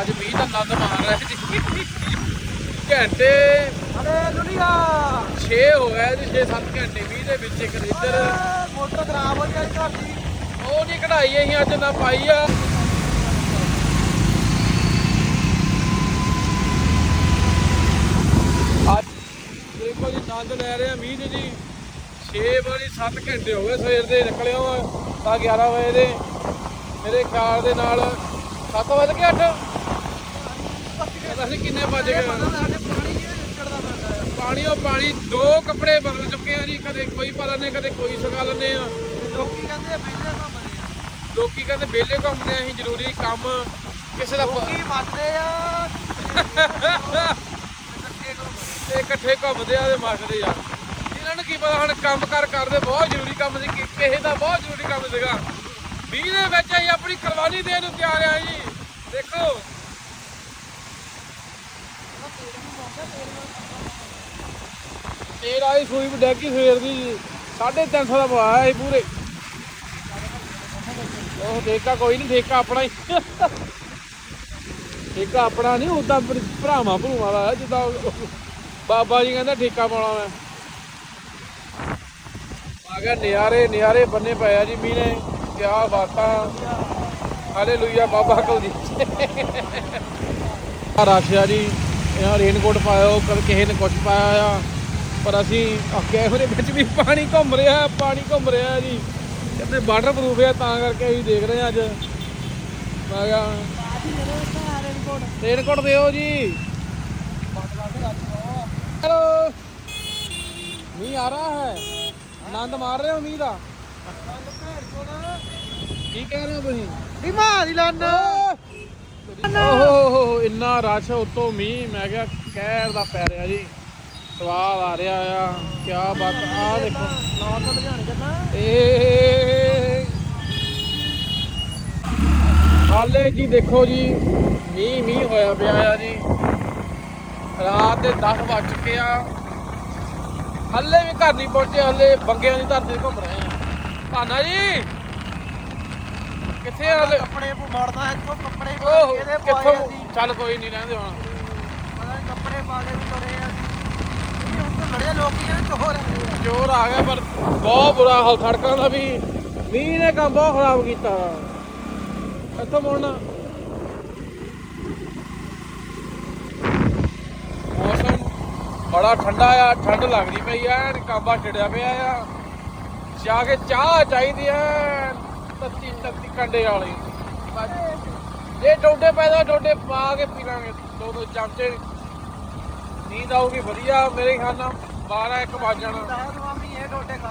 ਅੱਜ ਮੀਂਹ ਦਾ ਆਨੰਦ ਮਾਰ ਰਿਹਾ ਜੀ ਘੰਟੇ ਅਰੇ ਦੁਨੀਆ! 6 ਹੋ ਗਏ ਜੀ 6-7 ਘੰਟੇ ਮੀਂਹ ਦੇ ਵਿੱਚ ਇੱਕ ਇੱਧਰ ਮੋਟਰ ਖਰਾਬ ਹੋ ਗਈ ਤੁਹਾਡੀ ਉਹ ਨਹੀਂ ਕਢਾਈ ਅਸੀਂ ਅੱਜ ਨਾ ਪਾਈ ਆ। ਅੱਜ ਦੇਖੋ ਜੀ ਆਨੰਦ ਲੈ ਰਹੇ ਆ ਮੀਂਹ ਦੇ ਜੀ। 6 ਵਾਰੀ 7 ਘੰਟੇ ਹੋ ਗਏ ਸਵੇਰ ਦੇ ਨਿਕਲਿਆ ਵਾ ਤਾਂ 11 ਵਜੇ ਦੇ। ਮੇਰੇ ਕਾਰ ਦੇ ਨਾਲ 7 ਵਜੇ ਕੇ 8 ਪਤਾ ਨਹੀਂ ਕਿੰਨੇ ਵੱਜ ਗਏ। ਪਾਣੀ ਉਹ ਪਾਣੀ ਦੋ ਕੱਪੜੇ ਬਦਲ ਚੁੱਕੇ ਆ ਜੀ ਕਦੇ ਕੋਈ ਪਾ ਲੈਂਦੇ ਕਦੇ ਕੋਈ ਸੁਕਾ ਲੈਂਦੇ ਆ। ਲੋਕੀ ਕਹਿੰਦੇ ਪਹਿਲੇ ਘੁੰਮਦੇ ਆ। ਲੋਕੀ ਕਹਿੰਦੇ ਵਿਹਲੇ ਘੁੰਮਦੇ ਆ ਅਸੀਂ ਜ਼ਰੂਰੀ ਕੰਮ ਕਿਸੇ ਦਾ ਲੋਕੀ ਮੱਚਦੇ ਆ। ਤੇ ਇਕੱਠੇ ਘੁੰਮਦੇ ਆ ਤੇ ਮੱਚਦੇ ਆ। ਇਹਨਾਂ ਨੂੰ ਕੀ ਪਤਾ ਹੁਣ ਕੰਮ ਕਰ ਕਰਦੇ ਬਹੁਤ ਜ਼ਰੂਰੀ ਕੰਮ ਸੀ ਕਿਸੇ ਦਾ ਬਹੁਤ ਜ਼ਰੂਰੀ ਕੰਮ ਸੀਗਾ। ਵੀਹ ਦੇ ਵਿੱਚ ਅਸੀਂ ਆਪਣੀ ਕੁਰਬਾਨੀ ਦੇਣ ਨੂੰ ਤਿਆਰ ਆ ਜੀ। ਦੇਖੋ। ਤੇਰਾ ਹੀ ਸੂਈ ਡੈਗੀ ਸਵੇਰ ਦੀ 350 ਦਾ ਪਵਾਇਆ ਸੀ ਪੂਰੇ। ਉਹ ਠੇਕਾ ਕੋਈ ਨਹੀਂ ਠੇਕਾ ਆਪਣਾ ਹੀ। ਠੇਕਾ ਆਪਣਾ ਨਹੀਂ ਉਦਾਂ ਭਰਾਵਾਂ ਭਰੂਆਂ ਦਾ ਜਿੱਦਾਂ ਬਾਬਾ ਜੀ ਕਹਿੰਦਾ ਠੇਕਾ ਪਾਉਣਾ ਮੈਂ। ਆ ਗਿਆ ਨਿਆਰੇ ਨਿਆਰੇ ਬੰਨੇ ਪਏ ਜੀ ਮੀਨੇ ਕਿਆ ਬਾਤਾਂ। ਹਾਲੇਲੂਇਆ, ਬਾਬਾ ਕੁਲਦੀਪ। ਆ ਰਾਸ਼ਿਆ ਜੀ। ਇਹਨਾਂ ਰੇਨਕੋਟ ਪਾਇਆ ਕਦੇ ਕਿਸੇ ਨੇ ਕੁਝ ਪਾਇਆ ਆ। ਪਰ ਅਸੀਂ ਕੈਮਰੇ ਵਿੱਚ ਵੀ ਪਾਣੀ ਘੁੰਮ ਰਿਹਾ ਪਾਣੀ ਘੁੰਮ ਰਿਹਾ ਜੀ। ਕਹਿੰਦੇ ਵਾਟਰ ਪ੍ਰੂਫ ਆ ਤਾਂ ਕਰਕੇ ਅਸੀਂ ਦੇਖ ਰਹੇ ਹਾਂ ਅੱਜ। ਮੈਂ ਕਿਹਾ ਰੇਨਕੋਟ ਦਿਓ ਜੀ। ਹੈਲੋ ਮੀਂਹ ਆ ਰਹਾ ਹੈ। ਆਨੰਦ ਮਾਰ ਰਹੇ ਹੋ ਮੀਂਹ ਦਾ? ਕੀ ਕਹਿ ਰਹੇ ਹੋ ਤੁਸੀਂ? ਬਿਮਾਰ ਹੀ ਲੰਨ ਓਹੋ, ਇੰਨਾ ਰਸ਼ ਉਤੋਂ ਮੀਂਹ, ਮੈਂ ਕਿਹਾ ਕਹਿਰ ਦਾ ਪੈ ਰਿਹਾ ਜੀ। ਸਵਾਦ ਆ ਰਿਹਾ ਆ ਕੀ ਬਾਤ ਆ ਦੇਖੋ। ਨੌਂ ਤੋਂ ਲੁਧਿਆਣੇ ਏ ਹਾਲੇ ਜੀ ਦੇਖੋ ਜੀ, ਮੀਂਹ ਮੀਂਹ ਹੋਇਆ ਪਿਆ ਆ ਜੀ। ਰਾਤ ਦੇ 10 ਵੱਜ ਚੁੱਕੇ ਆ। ਹੱਲੇ ਵੀ ਘਰ ਨਹੀਂ ਪਹੁੰਚੇ, ਹੱਲੇ ਬੰਗਿਆਂ ਦੀ ਧਰਤੀ ਤੇ ਘੁੰਮ ਰਹੇ ਆ। ਭਾਨਾ ਜੀ! ਕਿੱਥੇ ਆ ਹਲੇ? ਕੱਪੜੇ ਮੋੜਦਾ ਇੱਥੋਂ ਕੱਪੜੇ ਓਹ ਇਹਦੇ ਕਿੱਥੋਂ? ਪਾਏ ਅਸੀਂ ਚੱਲ ਕੋਈ ਨਹੀਂ ਰਹਿੰਦੇ ਹੁਣ। ਪਤਾ ਨੀ ਕੱਪੜੇ ਪਾ ਕੇ ਵੀ ਤੁਰੇ ਆ ਅਸੀਂ ਇਹ ਹੁਣ ਤਾਂ ਲੜੇ ਲੋਕੀ ਜਿਹੜੇ ਚੋਰ ਆ। ਜੋਰ ਆ ਗਿਆ ਪਰ ਬਹੁਤ ਬੁਰਾ ਹਾਲ ਸੜਕਾਂ ਦਾ ਵੀ ਮੀਂਹ ਨੇ ਕੰਮ ਬਹੁਤ ਖਰਾਬ ਕੀਤਾ। ਇੱਥੋਂ ਮੁੜਨਾ। ਮੌਸਮ ਬੜਾ ਠੰਡਾ ਆ ਠੰਡ ਲੱਗਦੀ ਪਈ ਆ ਕਾਂਬਾ ਛਿੜਿਆ ਪਿਆ ਆ। ਜਾ ਕੇ ਚਾਹ ਚਾਹੀਦੀ ਆ ਤੱਤੀ ਤੱਤੀ ਕੰਡੇ ਵਾਲੀ। ਇਹ ਡੋਡੇ ਪੈਦਾ, ਡੋਡੇ ਪਾ ਕੇ ਪੀ ਲਾਂਗੇ। ਦੋ ਦੋ ਚਮਚੇ ਨੀਂਦ ਆਊਗੀ, ਵਧੀਆ ਮੇਰੇ ਖਿਆਲ ਨਾਲ। 12 1 ਵੱਜ ਜਾਣਾ। ਦਾਦ ਮਾਮੀ ਇਹ ਟੋਟੇ ਖਾ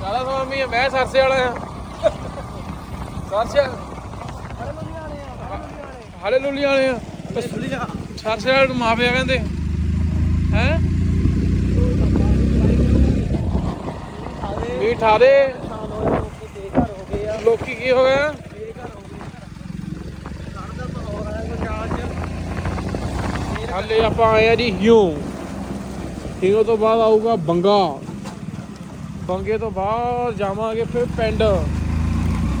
ਸਾਰਾ ਸਵਾਮੀ ਮੈਂ ਸਰਸੇ ਵਾਲਾ ਆ। ਸਰਸੇ ਅਰੇ ਲੁਧਿਆਣੇ ਵਾਲੇ ਆ। ਸਰਸੇ ਵਾਲੇ ਨੂੰ ਮਾਪਿਆ ਕਹਿੰਦੇ। ਹੈ? ਵੀ ਠਾਰੇ ਸਾਲ ਹੋਏ ਲੋਕੀ ਬੇਘਰ ਹੋ ਗਏ ਆ ਲੋਕੀ ਕੀ ਹੋ ਗਿਆ ਹਾਲੇ ਆਪਾਂ ਆਏ ਆ ਜੀ ਹਿਊ। ਹਿਊ ਤੋਂ ਬਾਅਦ ਆਊਗਾ ਬੰਗਾ। ਬੰਗੇ ਤੋਂ ਬਾਅਦ ਜਾਵਾਂਗੇ ਫਿਰ ਪਿੰਡ।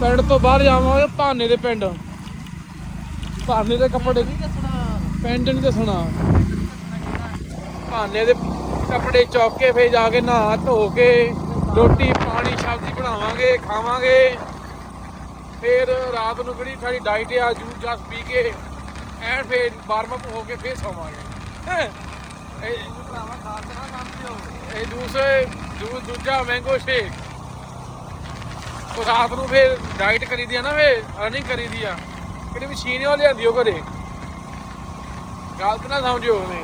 ਪਿੰਡ ਤੋਂ ਬਾਹਰ ਜਾਵਾਂਗੇ ਭਾਨੇ ਦੇ ਪਿੰਡ। ਭਾਨੇ ਦੇ ਕੱਪੜੇ ਨਹੀਂ ਦੱਸਣਾ। ਪਿੰਡ ਨਹੀਂ ਦੱਸਣਾ। ਭਾਨੇ ਦੇ ਕੱਪੜੇ ਚੌਕ ਕੇ ਫੇਰ ਜਾ ਕੇ ਨਹਾ ਧੋ ਕੇ ਰੋਟੀ ਪਾਣੀ ਸਬਜ਼ੀ ਬਣਾਵਾਂਗੇ ਖਾਵਾਂਗੇ। ਫੇਰ ਰਾਤ ਨੂੰ ਕਿਹੜੀ ਸਾਡੀ ਡਾਈਟ ਆ ਜੂਸ ਜਾਸ ਪੀ ਕੇ ਐਨ ਫੇਰ ਵਾਰਮ ਅਪ ਹੋ ਕੇ ਫੇਰ ਸੌਵਾਂਗੇ। ਇਹ ਭਰਾਵਾ ਖਾਸ ਨਾ ਸਮਝਿਓ ਇਹ ਦੂਸਰੇ ਦੂ ਦੂਜਾ ਮੈਂਗੋ ਸ਼ੇਕ ਉਹ ਰਾਤ ਨੂੰ ਫੇਰ ਡਾਈਟ ਕਰੀਦੀ ਆ ਨਾ ਫੇਰ ਅਰਨਿੰਗ ਕਰੀਦੀ ਆ। ਕਿਹੜੀ ਮਸ਼ੀਨ ਉਹ ਲਿਆਂਦੀ ਉਹ ਘਰੇ। ਗਲਤ ਨਾ ਸਮਝਿਓ ਉਹਨੇ।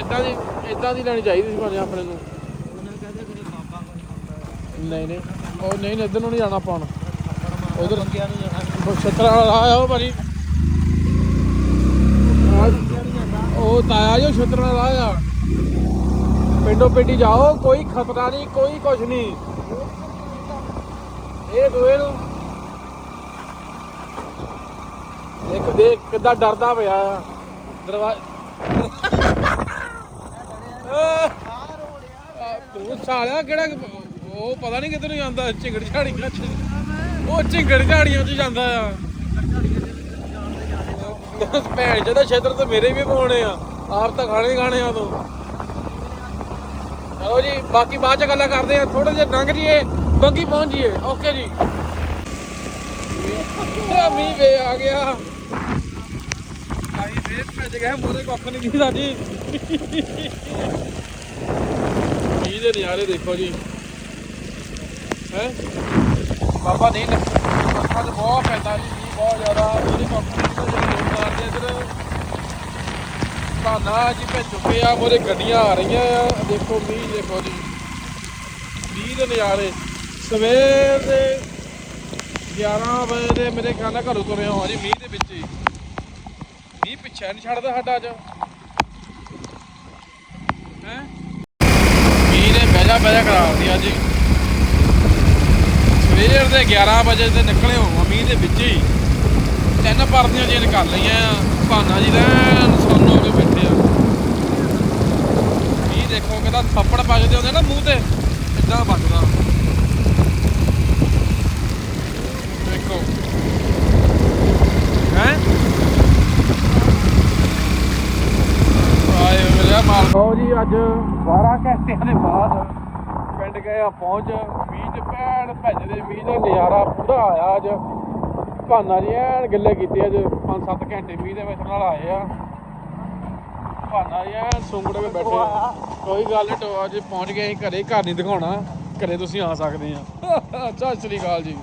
ਇਦਾਂ ਦੀ ਇਦਾਂ ਦੀ ਲੈਣੀ ਚਾਹੀਦੀ ਸੀ ਭਾਵੇਂ ਆਪਣੇ ਨੂੰ। ਉਹਨਾਂ ਕਹਿੰਦੇ ਮੇਰੇ ਬਾਬਾ ਕੋਲ ਨਹੀਂ ਨਹੀਂ ਉਹ ਨਹੀਂ ਨਹੀਂ ਇੱਧਰ ਨੂੰ ਨਹੀਂ ਜਾਣਾ ਆਪਾਂ ਹੁਣ। ਉਧਰ ਬੰਗਿਆ ਨੂੰ ਜਾਣਾ ਉਹ ਭਾਜੀ। ਉਹ ਤਾਇਆ ਜੋ ਛਤਰਾ ਵਾਲਾ ਰਾਹ ਪਿੰਡੀ ਜਾਓ, ਕੋਈ ਖਤਰਾ ਨਹੀਂ, ਕੋਈ ਕੁਝ ਨਹੀਂ। ਇਹ ਦੋਏ ਨੂੰ ਇੱਕ ਦੇਖ ਕਿੱਦਾਂ ਡਰਦਾ ਪਿਆ ਆ। ਦਰਵਾਜ਼ਾ ਤੂੰ ਸਾਲਿਆ ਕਿਹੜਾ ਉਹ ਪਤਾ ਨਹੀਂ ਕਿੱਧਰ ਨੂੰ ਜਾਂਦਾ, ਝਿੰਗੜ ਝਾੜੀਆਂ ਉਹ ਝਿੰਗੜ ਝਾੜੀਆਂ ਚ ਜਾਂਦਾ ਆ। ਭੈਣ ਜਿਹਦਾ ਛੇਤਰ ਤੇ ਮੇਰੇ ਵੀ ਪਾਉਣੇ ਆ। ਆਪ ਤਾਂ ਖਾਣੇ ਖਾਣੇ ਆ ਤੂੰ ਚਲੋ ਜੀ, ਬਾਕੀ ਬਾਅਦ ਚ ਗੱਲਾਂ ਕਰਦੇ ਆ। ਥੋੜੇ ਜਿਹਾ ਲੰਘ ਜੀਏ ਬੰਗੀ ਪਹੁੰਚ ਜੀਏ ਓਕੇ ਜੀ। ਮੀਂਹ ਵੇ ਆ ਗਿਆ। ਆਈ ਵੇ ਭੱਜ ਗਿਆ ਮੋਰੇ ਕੱਖ ਨਹੀਂ ਦਿਖਦਾ ਜੀ ਮੀਂਹ ਦੇ ਨਜ਼ਾਰੇ ਦੇਖੋ ਜੀ। ਹੈ? ਬਾਬਾ ਨਹੀਂ ਲੱਗਾ ਤੇ ਬਹੁਤ ਪੈਂਦਾ ਜੀ, ਮੀਂਹ ਬਹੁਤ ਜ਼ਿਆਦਾ ਉਹਦੇ ਕੱਖ ਨਹੀਂ ਦਿਖਦਾ ਮਾਰਦੇ ਇੱਧਰ ਭਾਨਾ ਜੀ ਭੇ ਚੁੱਕੇ ਆ, ਮੋਰੇ ਗੱਡੀਆਂ ਆ ਰਹੀਆਂ ਆ, ਦੇਖੋ ਮੀਂਹ, ਦੇਖੋ ਜੀ। ਮੀਂਹ ਦੇ ਨਜ਼ਾਰੇ। ਸਵੇਰ ਦੇ 11 ਵਜੇ ਦੇ ਮੇਰੇ ਖਿਆਲ ਨਾਲ ਘਰੋਂ ਤੁਰੇ ਹਾਂ ਜੀ ਮੀਂਹ ਦੇ ਵਿੱਚ ਹੀ। ਮੀਂਹ ਪਿੱਛੇ ਨਹੀਂ ਛੱਡਦਾ ਸਾਡਾ ਅੱਜ। ਹੈ? ਮੀਂਹ ਨੇ ਬਹਿਜਾ ਬਹਿਜਾ ਕਰਾਤੀ ਅੱਜ ਸਵੇਰ ਦੇ 11 ਵਜੇ ਤੇ ਨਿਕਲੇ ਹੋ ਮੀਂਹ ਦੇ ਵਿੱਚ ਹੀ। ਤਿੰਨ ਪਰਦੀਆਂ ਜੇ ਨਿਕਾਲ ਲਈਆਂ ਆ। ਭਾਨਾ ਜੀ ਰਹਿਣ ਸੋਨੋ ਕੇ ਬੈਠੇ ਆ। ਮੀਂਹ ਦੇਖੋ ਕਹਿੰਦਾ ਥੱਪੜ ਵੱਜਦੇ ਹੁੰਦੇ ਨਾ ਮੂੰਹ ਤੇ। ਇਦਾਂ ਵੱਜਦਾ। ਦੇਖੋ। ਹੈ? ਆਏ ਮੇਰਾ ਮਾਲਕੋ ਜੀ, ਅੱਜ 12 ਘੰਟਿਆਂ ਦੇ ਬਾਅਦ ਪਿੰਡ ਗਏ ਆ ਪਹੁੰਚ। ਮੀਂਹ ਚ ਪੈਣ ਭੱਜਦੇ ਮੀਂਹ ਦਾ ਨਜ਼ਾਰਾ ਪੂਰਾ ਆਇਆ ਅੱਜ। ਭਾਨਾ ਜੀ ਐਨ ਗੱਲੇ ਕੀਤੇ ਅੱਜ 5-7 ਘੰਟੇ ਮੀਂਹ ਦੇ ਵਿੱਚ ਨਾਲ ਆਏ ਆ। ਭਾਨਾ ਜੀ ਐਨ ਸੁੰਗੜ ਕੇ ਬੈਠੇ ਕੋਈ ਗੱਲ ਨਹੀਂ ਟੋ ਅੱਜ ਪਹੁੰਚ ਗਏ ਅਸੀਂ, ਘਰੇ ਘਰ ਨਹੀਂ ਦਿਖਾਉਣਾ। ਘਰੇ ਤੁਸੀਂ ਆ ਸਕਦੇ ਆ। ਸਤਿ ਸ੍ਰੀ ਅਕਾਲ ਜੀ।